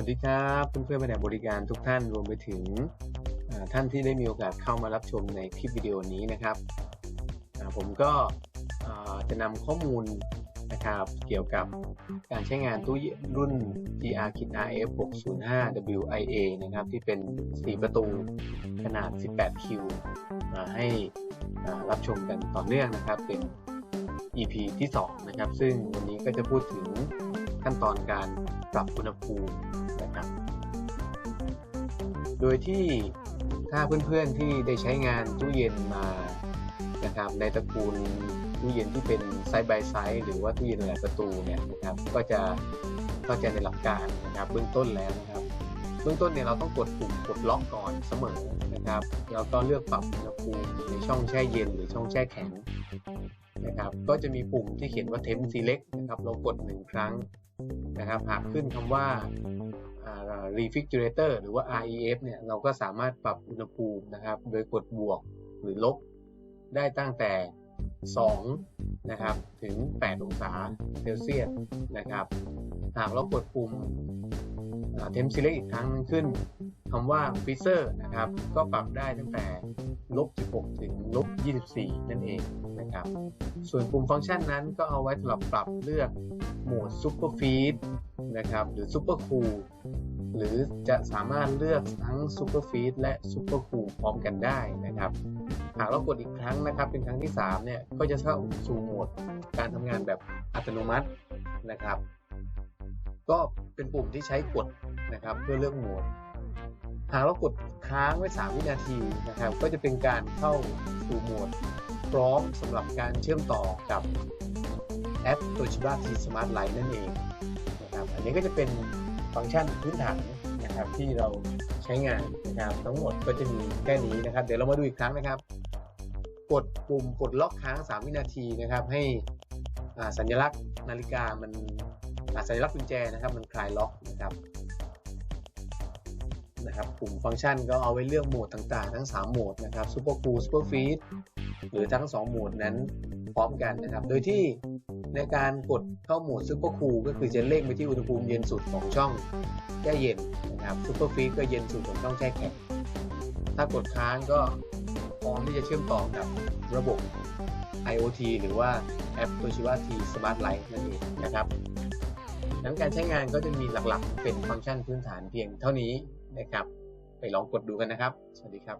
วัสดีครับเพื่อนๆแผนกบริการทุกท่านรวมไปถึงท่านที่ได้มีโอกาสเข้ามารับชมในคลิปวิดีโอนี้นะครับ ผมก็จะนำข้อมูลนะครับเกี่ยวกับการใช้งานตู้เย็นรุ่น GR Kit RF 605 WIA นะครับที่เป็น 4 ประตูขนาด 18 คิวมาให้รับชมกันต่อเนื่องนะครับเป็น EP ที่ 2 นะครับ ซึ่งวันนี้ก็จะพูดถึง ขั้นตอนการปรับอุณหภูมินะครับ โดยที่ถ้าเพื่อนๆที่ได้ใช้งานตู้เย็นมานะครับในตระกูลตู้เย็นที่เป็นไซส์บายไซส์หรือว่าตู้เย็นหลายประตูเนี่ยนะครับก็จะเข้าใจในหลักการนะครับเบื้องต้นแล้วนะครับ เบื้องต้นเนี่ยเราต้องกดปุ่มกดล็อกก่อนเสมอนะครับแล้วก็เลือกปรับอุณหภูมิในช่องแช่เย็นหรือช่องแช่แข็งนะครับก็จะมีปุ่มที่เขียนว่า temp select นะครับเรากดหนึ่งครั้ง นะครับหากขึ้นคำว่า refrigerator หรือว่า REF เนี่ยเราก็สามารถปรับอุณหภูมินะครับ โดยกดบวกหรือลบได้ตั้งแต่ 2 นะครับ ถึง 8 องศาเซลเซียสนะครับ หากเรากดปุ่มเทมซิเลอีกครั้งขึ้นคำว่า freezer นะครับ ก็ปรับได้ตั้งแต่ลบ 16 ถึงลบ 24 นั่นเองนะครับ ส่วนปุ่มฟังก์ชันนั้นก็เอาไว้สำหรับปรับเลือก หมด Super Feed นะครับหรือ Super Cool หรือจะสามารถเลือกทั้ง Super Feed และ Super Cool พร้อมกันได้นะครับ หากเรากดอีกครั้งนะครับเป็นครั้งที่ 3 เนี่ย ก็จะเข้าสู่โหมดการทำงานแบบอัตโนมัตินะครับ ก็เป็นปุ่มที่ใช้กดนะครับเพื่อเลือกโหมด หากเรากดค้างไว้ 3 วินาทีนะครับ ก็จะเป็นการเข้าสู่โหมดพร้อมสำหรับการเชื่อมต่อกับ อป Toshiba T Smart Light นั่นเองนะครับอันนี้ก็จะเป็นฟังก์ชันพื้นฐานนะครับที่เราใช้งานนะครับทั้งหมดก็จะมีแค่นี้นะครับ เดี๋ยวเรามาดูอีกครั้งนะครับ กดปุ่มกดล็อกค้าง 3 วินาทีนะครับ ให้สัญลักษณ์นาฬิกามันสัญลักษณ์กุญแจนะครับ มันคลายล็อกนะครับนะครับปุ่มฟังก์ชันก็เอาไว้เลือกโหมดต่างๆ ทั้ง 3 โหมดนะครับ Super Cool Super Feed หรือทั้ง 2 โหมดนั้นพร้อมกันนะครับ โดยที่ ในการกดเข้าโหมด Super Cool ก็คือจะเร่งไปที่อุณหภูมิเย็นสุดของช่องแช่เย็นนะครับ Super Feed ก็เย็นสุดของช่องแช่แข็งถ้ากดค้างก็พร้อมที่จะเชื่อมต่อกับระบบ IoT หรือว่าแอป Toshiba T Smart Light นั่นเองนะครับดังการใช้งานก็จะมีหลักๆ เป็นฟังก์ชันพื้นฐานเพียงเท่านี้นะครับ ไปลองกดดูกันนะครับ สวัสดีครับ